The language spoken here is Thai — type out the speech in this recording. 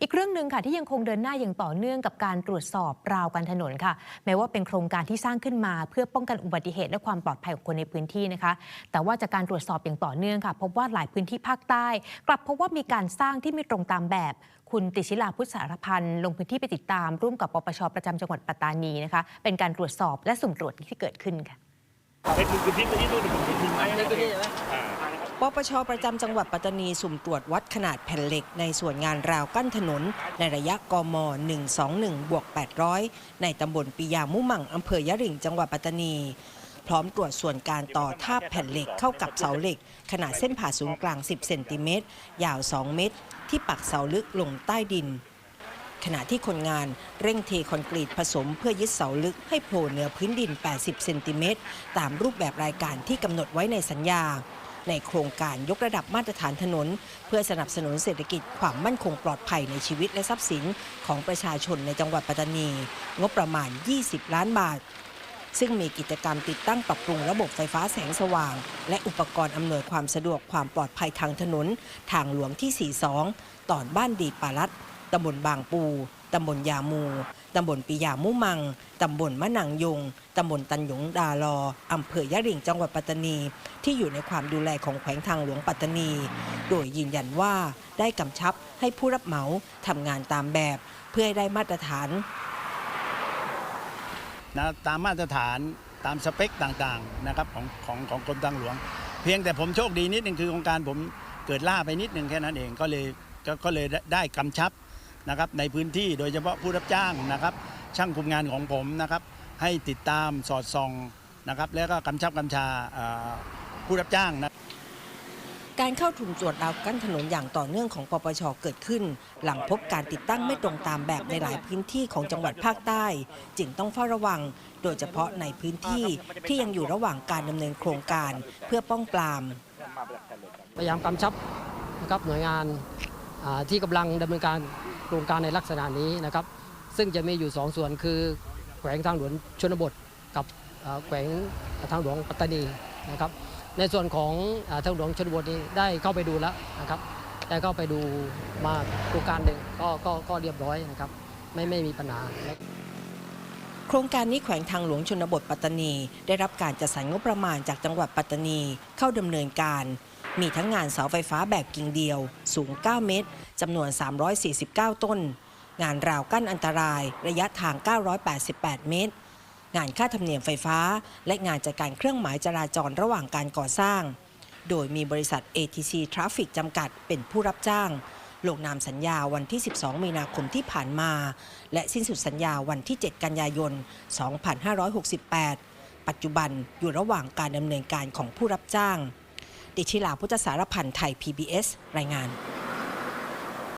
อีกเรื่องหนึ่งค่ะที่ยังคงเดินหน้าอย่างต่อเนื่องกับการตรวจสอบราวกันถนนค่ะ แม้ว่าเป็นโครงการที่สร้างขึ้นมา เพื่อป้องกันอุบัติเหตุและความปลอดภัยของคนในพื้นที่นะคะ แต่ว่าจากการตรวจสอบอย่างต่อเนื่องค่ะ พบว่าหลายพื้นที่ภาคใต้ กลับพบว่ามีการสร้างที่ไม่ตรงตามแบบคุณติชิลาพุทธสารพันธ์ลงพื้นที่ไปติดตาม ร่วมกับปปชประจำจังหวัดปัตตานีนะคะเป็นการตรวจสอบและสุ่มตรวจที่เกิดขึ้นค่ะไปถึงพื้นที่พื้นที่นู่นถึงพื้นที่ไม้ในพื้นที่ใช่ไหมอ่า ปปชประจำจังหวัดปัตตานีสุ่มตรวจวัดขนาดแผ่นเหล็กในส่วนงานราวกั้นถนน ในระยะกม 121บวก800 ในตำบลปิยามุมังอำเภอยะริ่งจังหวัดปัตตานี พร้อมตรวจส่วนการต่อท่าแผ่นเหล็กเข้ากับเสาเหล็ก ขนาดเส้นผ่าศูนย์กลาง 10 เซนติเมตร ยาว 2 เมตร ที่ปักเสาลึกลงใต้ดิน ขณะที่คนงานเร่งเทคอนกรีตผสมเพื่อยึดเสาลึกให้โผล่เหนือพื้นดิน 80 เซนติเมตรตามรูปแบบรายการที่กำหนดไว้ในสัญญา ในโครงการยกระดับมาตรฐานถนน เพื่อสนับสนุนเศรษฐกิจความมั่นคงปลอดภัยในชีวิตและทรัพย์สินของประชาชนในจังหวัดปัตตานี งบประมาณ 20 ล้านบาท ซึ่งมีกิจกรรมติดตั้งปรับปรุงระบบไฟฟ้าแสงสว่าง และอุปกรณ์อำนวยความสะดวกความปลอดภัยทางถนน ทางหลวงที่ 42 ตอนบ้านดีปารัดตำบลบางปูตำบลยามู ตำบลปิยามุมัง ตำบลมะนางยง ตำบลตันหยงดาลอ อำเภอยะริงจังหวัดปัตตานี ที่อยู่ในความดูแลของแขวงทางหลวงปัตตานี โดยยืนยันว่าได้กำชับให้ผู้รับเหมาทำงานตามแบบ เพื่อให้ได้มาตรฐานนะตามมาตรฐานตามสเปคต่างๆนะครับของของของกรมทางหลวง เพียงแต่ผมโชคดีนิดนึงคือโครงการผมเกิดล่าไปนิดนึงแค่นั้นเองก็เลยก็เลยได้กำชับ นะครับในพื้นที่โดยเฉพาะผู้รับจ้างนะครับ ช่างคุมงานของผมนะครับ ให้ติดตามสอดส่องนะครับ แล้วก็กำชับกำชาเอ่อผู้รับจ้างนะการเข้าถุมตรวจราวกั้นถนนอย่างต่อเนื่องของปปชเกิดขึ้น หลังพบการติดตั้งไม่ตรงตามแบบในหลายพื้นที่ของจังหวัดภาคใต้ จึงต้องเฝ้าระวัง โดยเฉพาะในพื้นที่ที่ยังอยู่ระหว่างการดำเนินโครงการเพื่อป้องปราม พยายามกำชับนะครับหน่วยงานอ่าที่กำลังดำเนินการ โครงการในลักษณะนี้นะครับ ซึ่งจะมีอยู่ 2 ส่วนคือแขวงทางหลวงชนบท กับแขวงทางหลวงปัตตานีนะครับ ในส่วนของอทางหลวงชนบทนี้ได้เข้าไปดูแล้วนะครับได้เข้าไปดูมาโครงการหนึ่งก็ก็ก็เรียบร้อยนะครับ ไม่ไม่มีปัญหาโครงการนี้แขวงทางหลวงชนบทปัตตานี ได้รับการจัดสรรงบประมาณจากจังหวัดปัตตานีเข้าดำเนินการ มีทั้งงานเสาไฟฟ้าแบบกิ่งเดียว สูง 9 เมตรจำนวน 349 ต้น งานราวกั้นอันตราย ระยะทาง 988 เมตร งานค่าธรรมเนียมไฟฟ้า และงานจัดการเครื่องหมายจราจรระหว่างการก่อสร้าง โดยมีบริษัท ATC Traffic จำกัดเป็นผู้รับจ้าง ลงนามสัญญาวันที่ 12 มีนาคมที่ผ่านมา และสิ้นสุดสัญญาวันที่ 7 กันยายน 2568 ปัจจุบันอยู่ระหว่างการดำเนินการของผู้รับจ้าง ติชิลาพุทธสารพันธ์ไทย PBS รายงาน